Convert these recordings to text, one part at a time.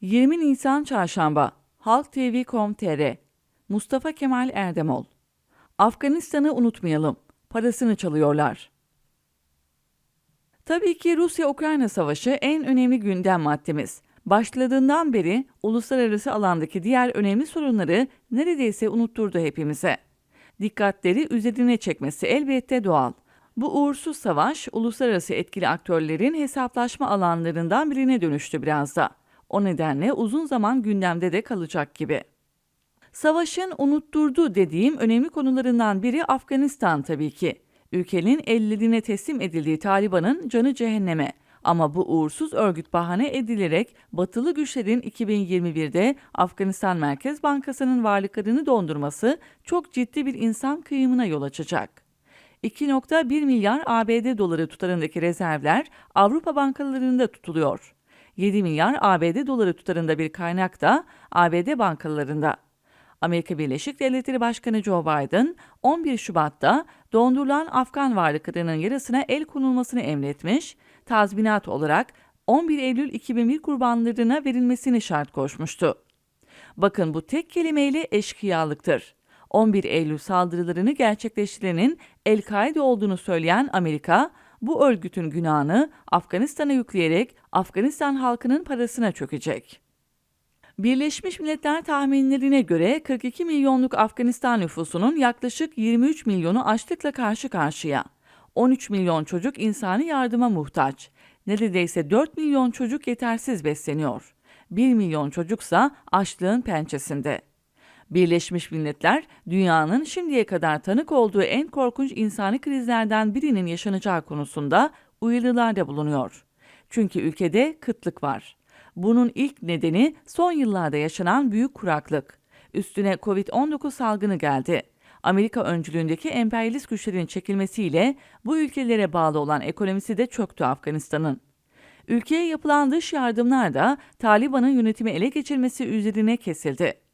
20 Nisan Çarşamba Halk TV.com.tr Mustafa Kemal Erdemol Afganistan'ı unutmayalım. Parasını çalıyorlar. Tabii ki Rusya-Ukrayna savaşı en önemli gündem maddemiz. Başladığından beri uluslararası alandaki diğer önemli sorunları neredeyse unutturdu hepimize. Dikkatleri üzerine çekmesi elbette doğal. Bu uğursuz savaş uluslararası etkili aktörlerin hesaplaşma alanlarından birine dönüştü biraz da. O nedenle uzun zaman gündemde de kalacak gibi. Savaşın unutturdu dediğim önemli konularından biri Afganistan tabii ki. Ülkenin ellerine teslim edildiği Taliban'ın canı cehenneme. Ama bu uğursuz örgüt bahane edilerek batılı güçlerin 2021'de Afganistan Merkez Bankası'nın varlıklarını dondurması çok ciddi bir insan kıyımına yol açacak. 2.1 milyar ABD doları tutarındaki rezervler Avrupa bankalarında tutuluyor. 7 milyar ABD doları tutarında bir kaynak da ABD bankalarında. Amerika Birleşik Devletleri Başkanı Joe Biden 11 Şubat'ta dondurulan Afgan varlıklarının yarısına el konulmasını emretmiş, tazminat olarak 11 Eylül 2001 kurbanlarına verilmesini şart koşmuştu. Bakın bu tek kelimeyle eşkıyalıktır. 11 Eylül saldırılarını gerçekleştirenin El-Kaide olduğunu söyleyen Amerika, bu örgütün günahını Afganistan'a yükleyerek Afganistan halkının parasına çökecek. Birleşmiş Milletler tahminlerine göre 42 milyonluk Afganistan nüfusunun yaklaşık 23 milyonu açlıkla karşı karşıya. 13 milyon çocuk insani yardıma muhtaç. Neredeyse 4 milyon çocuk yetersiz besleniyor. 1 milyon çocuksa açlığın pençesinde. Birleşmiş Milletler, dünyanın şimdiye kadar tanık olduğu en korkunç insani krizlerden birinin yaşanacağı konusunda uyarılarda bulunuyor. Çünkü ülkede kıtlık var. Bunun ilk nedeni son yıllarda yaşanan büyük kuraklık. Üstüne Covid-19 salgını geldi. Amerika öncülüğündeki emperyalist güçlerin çekilmesiyle bu ülkelere bağlı olan ekonomisi de çöktü Afganistan'ın. Ülkeye yapılan dış yardımlar da Taliban'ın yönetimi ele geçirmesi üzerine kesildi.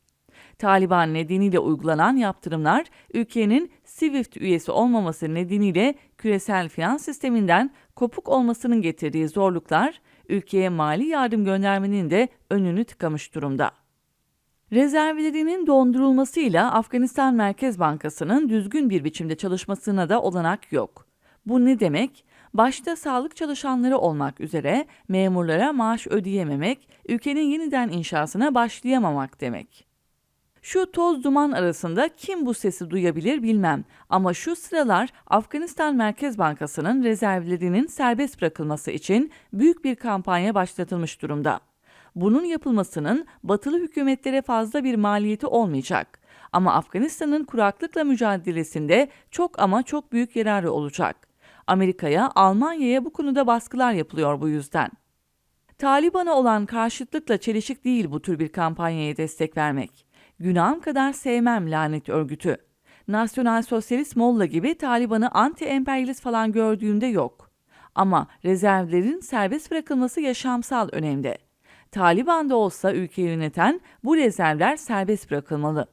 Taliban nedeniyle uygulanan yaptırımlar ülkenin SWIFT üyesi olmaması nedeniyle küresel finans sisteminden kopuk olmasının getirdiği zorluklar ülkeye mali yardım göndermenin de önünü tıkamış durumda. Rezervlerinin dondurulmasıyla Afganistan Merkez Bankası'nın düzgün bir biçimde çalışmasına da olanak yok. Bu ne demek? Başta sağlık çalışanları olmak üzere memurlara maaş ödeyememek, ülkenin yeniden inşasına başlayamamak demek. Şu toz duman arasında kim bu sesi duyabilir bilmem ama şu sıralar Afganistan Merkez Bankası'nın rezervlerinin serbest bırakılması için büyük bir kampanya başlatılmış durumda. Bunun yapılmasının batılı hükümetlere fazla bir maliyeti olmayacak. Ama Afganistan'ın kuraklıkla mücadelesinde çok ama çok büyük yararı olacak. Amerika'ya, Almanya'ya bu konuda baskılar yapılıyor bu yüzden. Taliban'a olan karşıtlıkla çelişik değil bu tür bir kampanyaya destek vermek. Günahım kadar sevmem lanet örgütü. Nasyonal Sosyalist Molla gibi Taliban'ı anti-emperyalist falan gördüğümde yok. Ama rezervlerin serbest bırakılması yaşamsal önemde. Taliban'da olsa ülkeyi yöneten bu rezervler serbest bırakılmalı.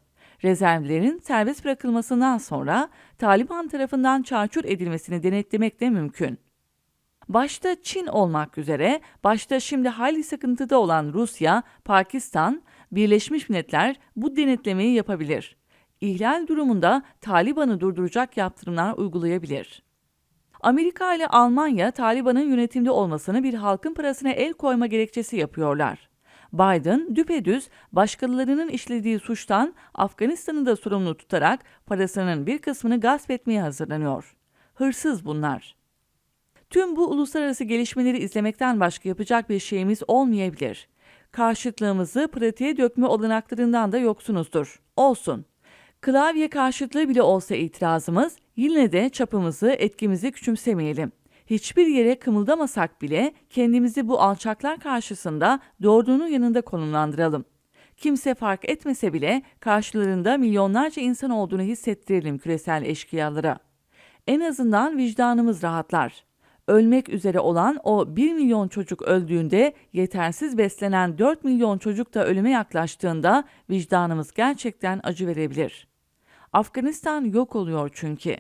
Rezervlerin serbest bırakılmasından sonra Taliban tarafından çarçur edilmesini denetlemek de mümkün. Başta Çin olmak üzere, başta şimdi hali sıkıntıda olan Rusya, Pakistan, Birleşmiş Milletler bu denetlemeyi yapabilir. İhlal durumunda Taliban'ı durduracak yaptırımlar uygulayabilir. Amerika ile Almanya Taliban'ın yönetimde olmasını bir halkın parasına el koyma gerekçesi yapıyorlar. Biden düpedüz başkalarının işlediği suçtan Afganistan'ı da sorumlu tutarak parasının bir kısmını gasp etmeye hazırlanıyor. Hırsız bunlar. Tüm bu uluslararası gelişmeleri izlemekten başka yapacak bir şeyimiz olmayabilir. Karşıtlığımızı pratiğe dökme olanaklarından da yoksunuzdur. Olsun. Klavye karşıtlığı bile olsa itirazımız, yine de çapımızı, etkimizi küçümsemeyelim. Hiçbir yere kımıldamasak bile kendimizi bu alçaklar karşısında doğrunun yanında konumlandıralım. Kimse fark etmese bile karşılarında milyonlarca insan olduğunu hissettirelim küresel eşkıyalara. En azından vicdanımız rahatlar. Ölmek üzere olan o 1 milyon çocuk öldüğünde yetersiz beslenen 4 milyon çocuk da ölüme yaklaştığında vicdanımız gerçekten acı verebilir. Afganistan yok oluyor çünkü.